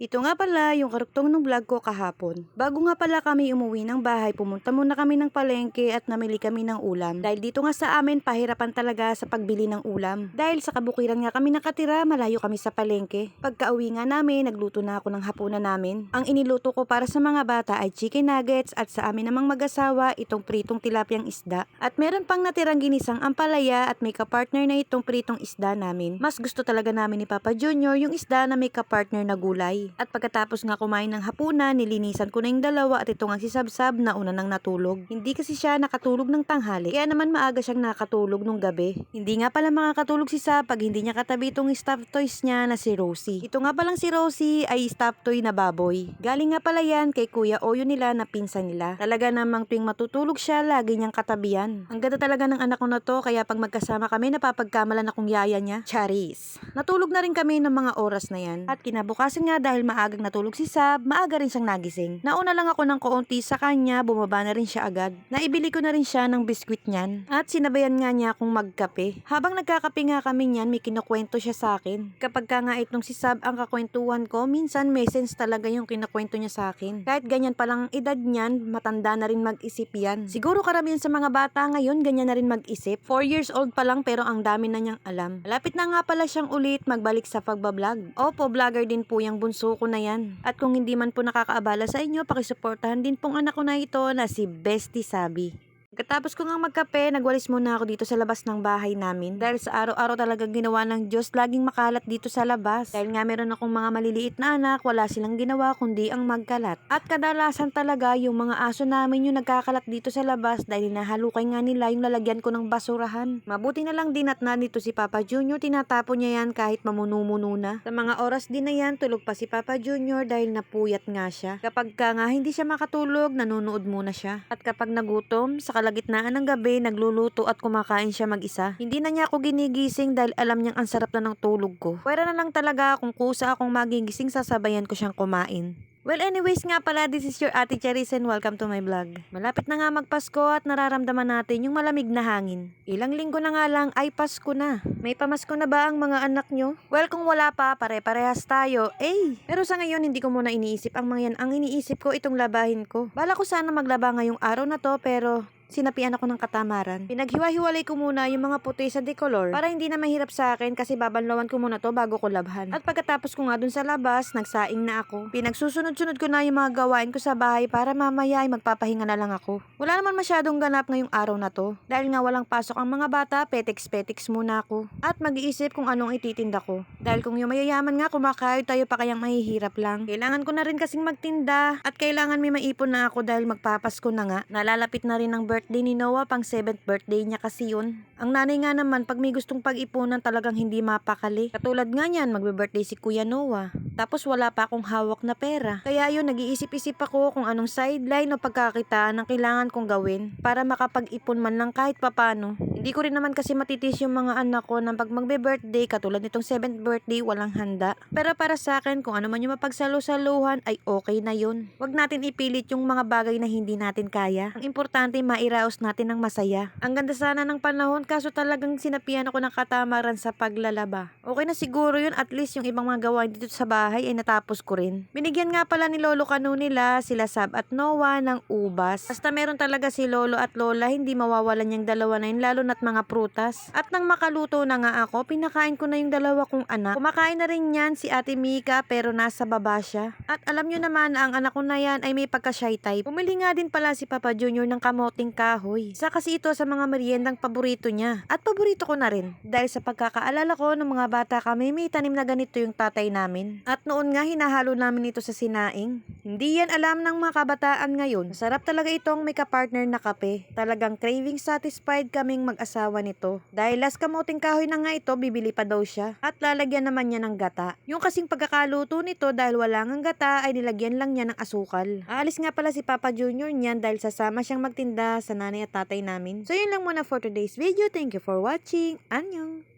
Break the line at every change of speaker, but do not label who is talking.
Ito nga pala yung karuktong ng vlog ko kahapon. Bago nga pala kami umuwi ng bahay, pumunta muna kami ng palengke at namili kami ng ulam. Dahil dito nga sa amin, pahirapan talaga sa pagbili ng ulam. Dahil sa kabukiran nga kami nakatira, malayo kami sa palengke. Pagka uwi nga namin, nagluto na ako ng hapunan namin. Ang iniluto ko para sa mga bata ay chicken nuggets at sa amin namang mag-asawa, itong pritong tilapyang isda. At meron pang natirang ginisang ampalaya at may kapartner na itong pritong isda namin. Mas gusto talaga namin ni Papa Junior yung isda na may kapartner na gulay. At pagkatapos nga kumain ng hapunan, nilinisan ko na yung dalawa at ito nga si Sabsab na una nang natulog. Hindi kasi siya nakatulog ng tanghali, kaya naman maaga siyang nakatulog nung gabi. Hindi nga pala makakatulog si Sab pag hindi niya katabi itong stuffed toys niya na si Rosie. Ito nga palang si Rosie ay stuffed toy na baboy. Galing nga pala yan kay Kuya Oyo nila na pinsan nila. Talaga namang tuwing matutulog siya, lagi niyang katabihan. Ang ganda talaga ng anak ko na to, kaya pag magkasama kami, napapagkamalan akong yaya niya. Charis. Natulog na rin kami ng mga oras na yan. At kinabukasan nga dahil maagang natulog si Sab, maaga rin siyang nagising. Nauna lang ako ng kaunti sa kanya, bumaba na rin siya agad. Naibili ko na rin siya ng biskwit niyan. At sinabayan nga niya akong magkape. Habang nagkakape nga kami niyan, may kinukwento siya sa akin. Kapag ka nga itong si Sab ang kakwentuhan ko, minsan may sense talaga yung kinukwento niya sa akin. Kahit ganyan palang edad niyan, matanda na rin mag-isip yan. Siguro karamihan sa mga bata ngayon, ganyan na rin mag-isip. 4 years old pa lang pero ang dami na niyang alam. Malapit na nga pala siyang ulit magbalik sa pagbablog. Opo, vlogger din po yung bunso ko na yan. At kung hindi man po nakakaabala sa inyo, pakisuportahan din pong anak ko na ito na si Bestie Sabi. Pagkatapos ko nga magkape, nagwalis muna ako dito sa labas ng bahay namin. Dahil sa araw-araw talaga ginawa ng Diyos, laging makalat dito sa labas. Dahil nga meron akong mga maliliit na anak, wala silang ginawa kundi ang magkalat. At kadalasan talaga yung mga aso namin yung nagkakalat dito sa labas dahil nahalukay nga nila yung lalagyan ko ng basurahan. Mabuti na lang din at nandito si Papa Junior, tinatapon niya yan kahit mamunu-muno na. Sa mga oras din na yan, tulog pa si Papa Junior dahil napuyat nga siya. Kapag ka nga hindi siya makatulog, nanonood muna siya. At kapag nagutom, sa kalagitnaan ng gabi, nagluluto at kumakain siya mag-isa. Hindi na niya ako ginigising dahil alam niyang ang sarap na ng tulog ko. Pwera na lang talaga kung kusa akong magigising, sasabayan ko siyang kumain. Well anyways nga pala, this is your Ate Charis and welcome to my vlog. Malapit na nga magpasko at nararamdaman natin yung malamig na hangin. Ilang linggo na nga lang ay Pasko na. May pamasko na ba ang mga anak nyo? Well kung wala pa, pare-parehas tayo. Eh, pero sa ngayon hindi ko muna iniisip ang mga yan. Ang iniisip ko itong labahin ko. Bala ko sana maglaba ngayong araw na to pero sinapian ako ng katamaran. Pinaghiwa-hiwalay ko muna yung mga puti sa decolor para hindi na mahirap sa akin kasi babanlawan ko muna to bago ko labhan. At pagkatapos ko nga dun sa labas, nagsaing na ako. Pinagsusunod-sunod ko na yung mga gawain ko sa bahay para mamaya ay magpapahinga na lang ako. Wala naman masyadong ganap ngayong araw na to. Dahil nga walang pasok ang mga bata, petiks-petiks muna ako. At mag-iisip kung anong ititinda ko. Dahil kung yung mayayaman nga kumakain tayo pa kayang mahihirap lang. Kailangan ko na rin kasing magtinda at kailangan may maipon na ako dahil magpapasko na nga. Nalalapit na rin ang birthday ni Noah, pang 7th birthday niya kasi yun. Ang nanay nga naman, pag may gustong pag-ipunan talagang hindi mapakali. Katulad nga niyan, magbe-birthday si Kuya Noah. Tapos wala pa akong hawak na pera. Kaya yun, nag-iisip-isip ako kung anong sideline o pagkakitaan ang kailangan kong gawin para makapag-ipon man lang kahit papano. Hindi ko rin naman kasi matitis yung mga anak ko na pag magbe-birthday, katulad nitong 7th birthday, walang handa. Pero para sa akin, kung ano man yung mapagsalo-saluhan, ay okay na yun. Huwag natin ipilit yung mga bagay na hindi natin kaya. Ang importante, mairaos natin ng masaya. Ang ganda sana ng panahon, kaso talagang sinapian ako ng katamaran sa paglalaba. Okay na siguro yun, at least yung ibang mga gawain dito sa bahay ay natapos ko rin. Binigyan nga pala ni Lolo Kanu nila, sila Sab at Noah ng ubas. Basta meron talaga si Lolo at Lola, hindi mawawalan yung dalawa na yun, lalo na't mga prutas. At nang makaluto na nga ako, pinakain ko na yung dalawa kong anak. Kumakain na rin yan si Ate Mika pero nasa baba siya. At alam nyo naman na ang anak ko na yan ay may pagka-shy type. Bumili nga din pala si Papa Junior ng kamoting kahoy. Isa kasi ito sa mga meriendang paborito niya. At paborito ko na rin. Dahil sa pagkakaalala ko ng mga bata kami, may tanim na ganito yung tatay namin. At noon nga hinahalo namin ito sa sinaing. Hindi yan alam ng mga kabataan ngayon. Masarap talaga itong may kapartner na kape. Talagang craving satisfied kaming mag-asawa nito. Dahil last kamoting kahoy na nga ito, bibili pa daw siya. At lalagyan naman niya ng gata. Yung kasing pagkakaluto nito dahil wala ngang gata ay nilagyan lang niya ng asukal. Aalis nga pala si Papa Junior niyan dahil sasama siyang magtinda sa nanay at tatay namin. So yun lang muna for today's video. Thank you for watching. Annyeong!